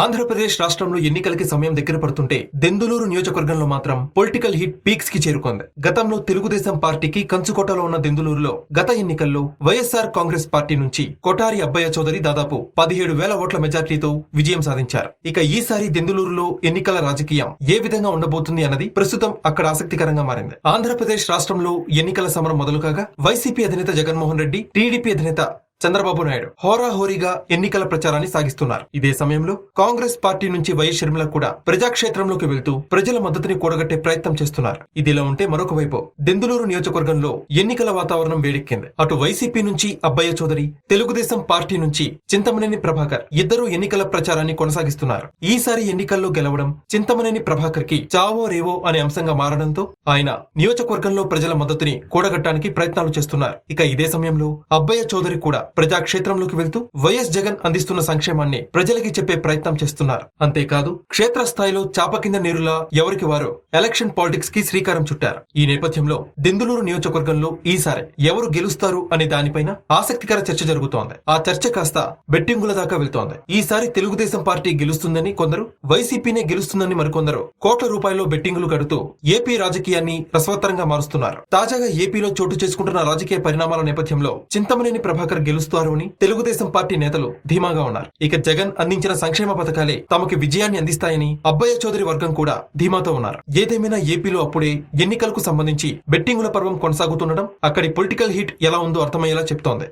ఆంధ్రప్రదేశ్ రాష్ట్రంలో ఎన్నికలకి సమయం దగ్గర పడుతుంటే దెందులూరు నియోజకవర్గంలో మాత్రం పొలిటికల్ హిట్ పీక్స్కి చేరుకుంది. గతంలో తెలుగుదేశం పార్టీకి కంచుకోటలో ఉన్న దెందులూరులో గత ఎన్నికల్లో వైఎస్ఆర్ కాంగ్రెస్ పార్టీ నుంచి కొటారి అబ్బయ్య చౌదరి దాదాపు పదిహేడు వేల ఓట్ల మెజార్టీతో విజయం సాధించారు. ఇక ఈసారి దెందులూరులో ఎన్నికల రాజకీయం ఏ విధంగా ఉండబోతుంది అన్నది ప్రస్తుతం అక్కడ ఆసక్తికరంగా మారింది. ఆంధ్రప్రదేశ్ రాష్ట్రంలో ఎన్నికల సమరం మొదలు కాగా వైసీపీ అధినేత జగన్మోహన్ రెడ్డి టీడీపీ అధినేత చంద్రబాబు నాయుడు హోరాహోరీగా ఎన్నికల ప్రచారాన్ని సాగిస్తున్నారు. ఇదే సమయంలో కాంగ్రెస్ పార్టీ నుంచి వైఎస్ షర్మిల కూడా ప్రజాక్షేత్రంలోకి వెళ్తూ ప్రజల మద్దతుని కూడగట్టే ప్రయత్నం చేస్తున్నారు. ఇదిలా ఉంటే మరొక వైపు దెందులూరు నియోజకవర్గంలో ఎన్నికల వాతావరణం వేడెక్కింది. అటు వైసీపీ నుంచి అబ్బయ్య చౌదరి తెలుగుదేశం పార్టీ నుంచి చింతమనేని ప్రభాకర్ ఇద్దరు ఎన్నికల ప్రచారాన్ని కొనసాగిస్తున్నారు. ఈసారి ఎన్నికల్లో గెలవడం చింతమనేని ప్రభాకర్కి చావో రేవో అనే అంశంగా మారడంతో ఆయన నియోజకవర్గంలో ప్రజల మద్దతుని కూడగట్టడానికి ప్రయత్నాలు చేస్తున్నారు. ఇక ఇదే సమయంలో అబ్బయ్య చౌదరి కూడా ప్రజాక్షేత్రంలోకి వెళ్తూ వైఎస్ జగన్ అందిస్తున్న సంక్షేమాన్ని ప్రజలకి చెప్పే ప్రయత్నం చేస్తున్నారు. అంతేకాదు క్షేత్రస్థాయిలో చాప కింద నీరులా ఎవరికి వారు ఎలక్షన్ పాలిటిక్స్కి శ్రీకారం చుట్టారు. ఈ నేపథ్యంలో దెందులూరు నియోజకవర్గంలో ఈసారి ఎవరు గెలుస్తారు అనే దానిపైన ఆసక్తికర చర్చ జరుగుతోంది. ఆ చర్చ కాస్త బెట్టింగుల దాకా వెళ్తోంది. ఈసారి తెలుగుదేశం పార్టీ గెలుస్తుందని కొందరు వైసీపీనే గెలుస్తుందని మరికొందరు కోట్ల రూపాయలు బెట్టింగులు కడుతూ ఏపీ రాజకీయాన్ని రసవత్తరంగా మారుస్తున్నారు. తాజాగా ఏపీలో చోటు చేసుకుంటున్న రాజకీయ పరిణామాల నేపథ్యంలో చింతమనేని ప్రభాకర్ గెలుస్తారు అని తెలుగుదేశం పార్టీ నేతలు ధీమాగా ఉన్నారు. ఇక జగన్ అందించిన సంక్షేమ పథకాలే తమకి విజయాన్ని అందిస్తాయని అబ్బయ్య చౌదరి వర్గం కూడా ధీమాతో ఉన్నారు. ఏదేమైనా ఏపీలో అప్పుడే ఎన్నికలకు సంబంధించి బెట్టింగుల పర్వం కొనసాగుతుండడం అక్కడి పొలిటికల్ హీట్ ఎలా ఉందో అర్థమయ్యేలా చెప్తోంది.